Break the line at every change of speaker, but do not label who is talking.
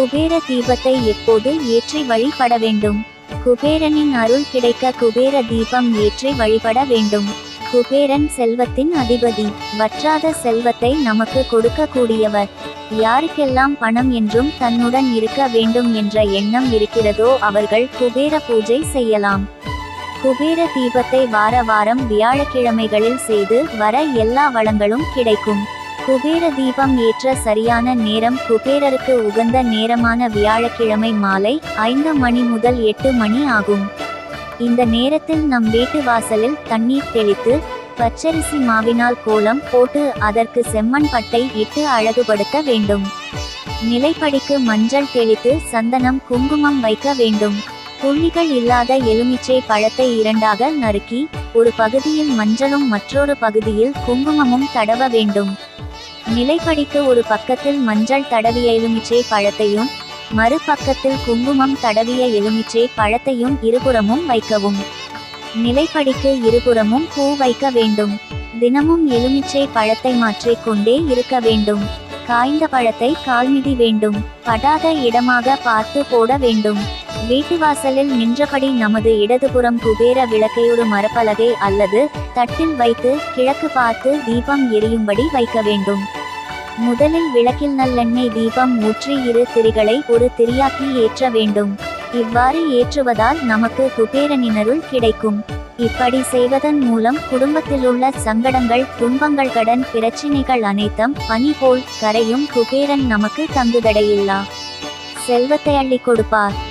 குபேர தீபத்தை எப்போது ஏற்றி வழிபட வேண்டும்? குபேரனின் அருள் கிடைக்க குபேர தீபம் ஏற்றி வழிபட வேண்டும். குபேரன் செல்வத்தின் அதிபதி வற்றாத செல்வத்தை நமக்கு கொடுக்கக்கூடியவர். யாருக்கெல்லாம் பணம் என்றும் தன்னுடன் இருக்க வேண்டும் என்ற எண்ணம் இருக்கிறதோ அவர்கள் குபேர பூஜை செய்யலாம். குபேர தீபத்தை வார வாரம் வியாழக்கிழமைகளில் செய்து வர எல்லா வளங்களும் கிடைக்கும். குபேர தீபம் ஏற்ற சரியான நேரம் குபேரருக்கு உகந்த நேரமான வியாழக்கிழமை மாலை ஐந்து மணி முதல் எட்டு மணி ஆகும். இந்த நேரத்தில் நம் வீட்டு வாசலில் தண்ணீர் தெளித்து பச்சரிசி மாவினால் கோலம் போட்டு அதற்கு செம்மண் பட்டை இட்டு அழகுபடுத்த வேண்டும். நிலைப்படிக்கு மஞ்சள் தெளித்து சந்தனம் குங்குமம் வைக்க வேண்டும். புள்ளிகள் இல்லாத எலுமிச்சை பழத்தை இரண்டாக நறுக்கி ஒரு பகுதியில் மஞ்சளும் மற்றொரு பகுதியில் குங்குமமும் தடவ வேண்டும். நிலைப்படிக்கு ஒரு பக்கத்தில் மஞ்சள் தடவிய எலுமிச்சை பழத்தையும் மறுபக்கத்தில் குங்குமம் தடவிய எலுமிச்சை பழத்தையும் இருபுறமும் வைக்கவும். நிலைப்படிக்கு இருபுறமும் பூ வைக்க வேண்டும். தினமும் எலுமிச்சை பழத்தை மாற்றிக்கொண்டே இருக்க வேண்டும். காய்ந்த பழத்தை கால்மிதி வேண்டும். படாத இடமாக பார்த்து போட வேண்டும். வீட்டு வாசலில் நின்றபடி நமது இடதுபுறம் குபேர விளக்கையொரு மரப்பலகை அல்லது தட்டில் வைத்து கிழக்கு பார்த்து தீபம் எரியும்படி வைக்க வேண்டும். முதலில் விளக்கில் நல்லெண்ணெய் தீபம் ஊற்றி இரு திரிகளை ஒரு திரியாக்கி ஏற்ற வேண்டும். இவ்வாறு ஏற்றுவதால் நமக்கு குபேரனினருள் கிடைக்கும். இப்படி செய்வதன் மூலம் குடும்பத்தில் உள்ள சங்கடங்கள் துன்பங்கள் கடன் பிரச்சினைகள் அனைத்தும் பனி போல் கரையும் குபேரன் நமக்கு தங்குதடையில்லா. செல்வத்தை அள்ளி கொடுப்பார்.